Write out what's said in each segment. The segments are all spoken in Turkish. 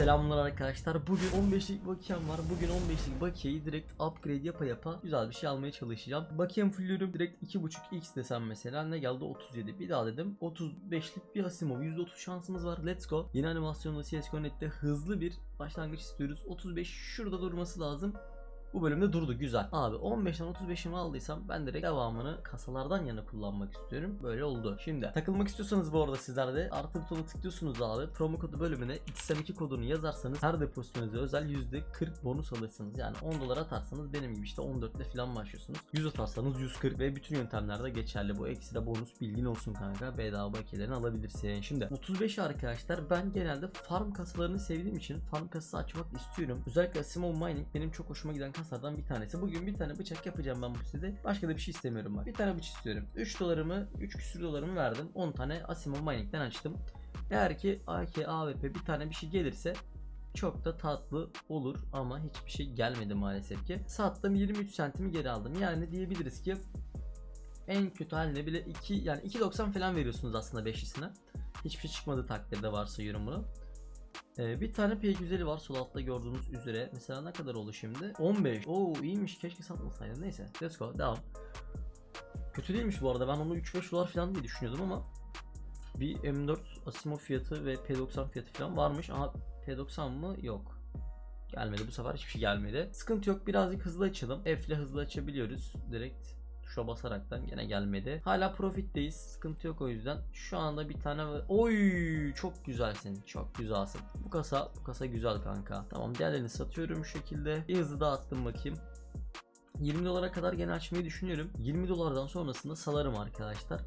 Selamlar arkadaşlar. Bugün 15'lik bakiyem var. Bugün 15'lik bakiyeyi direkt upgrade yapa yapa güzel bir şey almaya çalışacağım. Bakiyem fullüyorum. Direkt 2.5x desem mesela ne geldi 37. Bir daha dedim. 35'lik bir Asimov. %30 şansımız var. Let's go. Yeni animasyonda CSGO.net'te hızlı bir başlangıç istiyoruz. 35 şurada durması lazım. Bu bölümde durdu güzel. Abi 15'ten 35'imi aldıysam ben direkt devamını kasalardan yana kullanmak istiyorum. Böyle oldu. Şimdi takılmak istiyorsanız bu arada sizler de artı butonu tıklıyorsunuz abi. Promo kodu bölümüne XM2 kodunu yazarsanız her depozitonuza özel %40 bonus alırsınız. Yani 10 dolar atarsanız benim gibi işte 14 ile falan başlıyorsunuz. 100 atarsanız 140 ve bütün yöntemlerde geçerli. Bu ekstra bonus bilgin olsun kanka. Bedava bakiyelerini alabilirsin. Şimdi 35 arkadaşlar ben genelde farm kasalarını sevdiğim için farm kasası açmak istiyorum. Özellikle Asimov Mining benim çok hoşuma giden kasalardan bir tanesi. Bugün bir tane bıçak yapacağım ben bu size. Başka da bir şey istemiyorum bak. Bir tane bıçak istiyorum. 3 dolarımı, 3 küsür dolarımı verdim. 10 tane Asimov Mining'den açtım. Eğer ki AK, AWP bir tane bir şey gelirse çok da tatlı olur ama hiçbir şey gelmedi maalesef ki. Sattım 23 sentimi geri aldım. Yani diyebiliriz ki en kötü haline bile 2 yani 2.90 falan veriyorsunuz aslında 5'lisine. Hiçbir şey çıkmadığı takdirde varsayıyorum bunu. Ee, bir tane P250 var sol altta gördüğünüz üzere. Mesela ne kadar oldu şimdi? 15. Oo iyiymiş keşke satmasaydım. Neyse let's go devam. Kötü değilmiş bu arada ben onu 3-5 dolar falan diye düşünüyordum ama bir M4 Asimov fiyatı ve P90 fiyatı falan varmış. Aha P90 mı? Yok. Gelmedi bu sefer hiçbir şey gelmedi. Sıkıntı yok birazcık hızlı açalım. F ile hızlı açabiliyoruz. Direkt tuşa basaraktan gene gelmedi. Hala profitteyiz. Sıkıntı yok o yüzden. Şu anda bir tane oy çok güzelsin. Çok güzelsin. Bu kasa bu kasa güzel kanka. Tamam diğerlerini satıyorum şu şekilde. Bir hızlı dağıttım bakayım. 20 dolara kadar gene açmayı düşünüyorum. 20 dolardan sonrasında salarım arkadaşlar.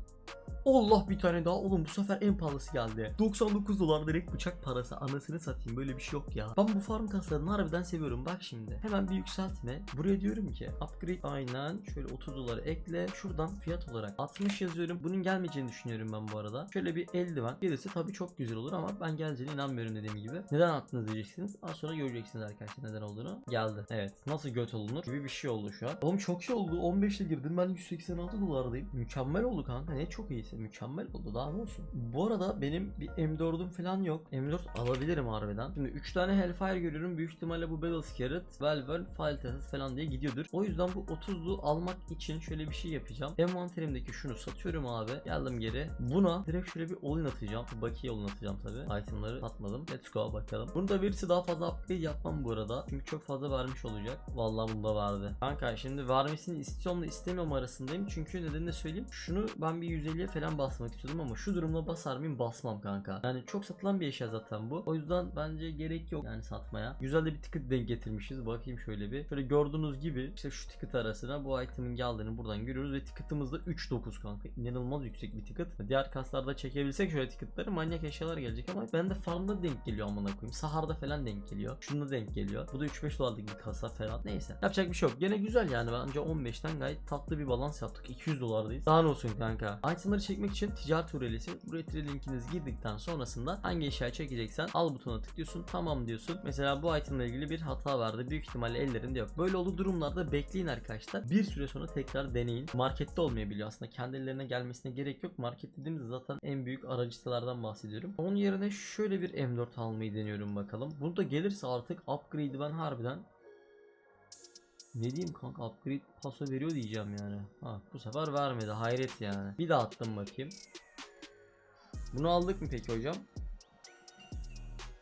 Allah bir tane daha oğlum bu sefer en pahalısı geldi. 99 dolar direkt bıçak parası anasını satayım böyle bir şey yok ya. Ben bu farm kasalarını harbiden seviyorum bak şimdi. Hemen bir yükseltme. Buraya diyorum ki upgrade aynen şöyle 30 doları ekle. Şuradan fiyat olarak 60 yazıyorum. Bunun gelmeyeceğini düşünüyorum ben bu arada. Şöyle bir eldiven gelirse tabii çok güzel olur ama ben geleceğine inanmıyorum dediğim gibi. Neden attınız diyeceksiniz. Az sonra göreceksiniz arkadaşlar neden olduğunu. Geldi. Evet. Nasıl göt olunur gibi bir şey oldu şu an. Oğlum çok iyi oldu. 15'te girdim ben 186 dolardayım. Mükemmel oldu kanka. Ne çok iyisi. Mükemmel oldu. Daha ne olsun. Bu arada benim bir M4'üm falan yok. M4 alabilirim harbiden. Şimdi 3 tane Hellfire görüyorum. Büyük ihtimalle bu Battle Scarlet, Velvel, File falan diye gidiyordur. O yüzden bu 30'lu almak için şöyle bir şey yapacağım. Envanterimdeki şunu satıyorum abi. Geldim geri. Buna direkt şöyle bir all-in atacağım. Bakiye all-in atacağım tabi. Itemları satmadım. Let's go bakalım. Bunu da verirse daha fazla upgrade yapmam bu arada. Çünkü çok fazla vermiş olacak. Vallahi bunda verdi. Kanka şimdi vermesini istiyorum da istemiyorum arasındayım. Çünkü nedenini söyleyeyim. Şunu ben bir 150'ye falan basmak istiyordum ama şu durumda basar mıyım basmam kanka. Yani çok satılan bir eşya zaten bu. O yüzden bence gerek yok yani satmaya. Güzel de bir ticket denk getirmişiz. Bakayım şöyle bir. Şöyle gördüğünüz gibi işte şu ticket arasına bu item'in geldiğini buradan görüyoruz ve ticket'ımız da 3.9 kanka. İnanılmaz yüksek bir ticket. Diğer kaslarda çekebilsek şöyle ticket'ları manyak eşyalar gelecek ama ben de farmda denk geliyor amına koyayım. Saharda falan denk geliyor. Şunda denk geliyor. Bu da 3-5 dolarlık bir kasa falan. Neyse. Yapacak bir şey yok. Gene güzel yani bence 15'ten gayet tatlı bir balans yaptık. 200 dolardayız. Daha ne olsun kanka. Item'ları çekmek için ticaret urelisi. Buraya tire linkinizi girdikten sonrasında hangi eşyayı çekeceksen al butonuna tıklıyorsun. Tamam diyorsun. Mesela bu itemle ilgili bir hata vardı. Büyük ihtimalle ellerinde yok. Böyle olduğu durumlarda bekleyin arkadaşlar. Bir süre sonra tekrar deneyin. Markette olmayabiliyor aslında. Kendi ellerine gelmesine gerek yok. Market dediğimizde zaten en büyük aracı sitelerden bahsediyorum. Onun yerine şöyle bir M4 almayı deniyorum bakalım. Bunu da gelirse artık upgrade'i ben harbiden ne diyeyim kanka upgrade paso veriyor diyeceğim yani. Ha bu sefer vermedi hayret yani. Bir daha attım bakayım. Bunu aldık mı peki hocam?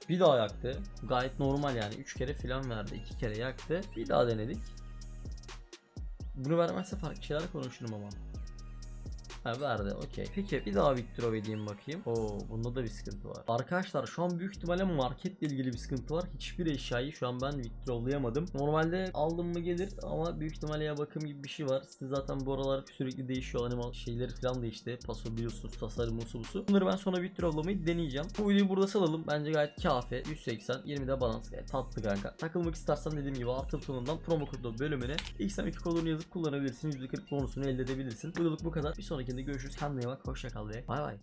Bir daha yaktı. Gayet normal yani. 3 kere filan verdi. 2 kere yaktı. Bir daha denedik. Bunu vermezse farklı şeyler konuşurum ama. Ha verdi okey. Peki bir daha withdraw edeyim bakayım. Oo bunda da bir sıkıntı var. Arkadaşlar şu an büyük ihtimalle marketle ilgili bir sıkıntı var. Hiçbir eşyayı şu an ben withdrawlayamadım. Normalde aldım mı gelir ama büyük ihtimalle ya bakım gibi bir şey var. Size zaten bu aralar sürekli değişiyor. Animal şeyleri falan değişti. Paso biliyorsunuz tasarım usu busu. Bunları ben sonra withdrawlamayı deneyeceğim. Bu videoyu burada salalım. Bence gayet kafi. 180 20'de balans gayet tatlı kanka. Takılmak istersen dediğim gibi artı butonundan promo kodu bölümüne XM2 kodunu yazıp kullanabilirsin. %40 bonusunu elde edebilirsin. Bu bu kadar. Bir sonrakinde görüşürüz. Kendine iyi bak. Hoşça kal ve bay bay.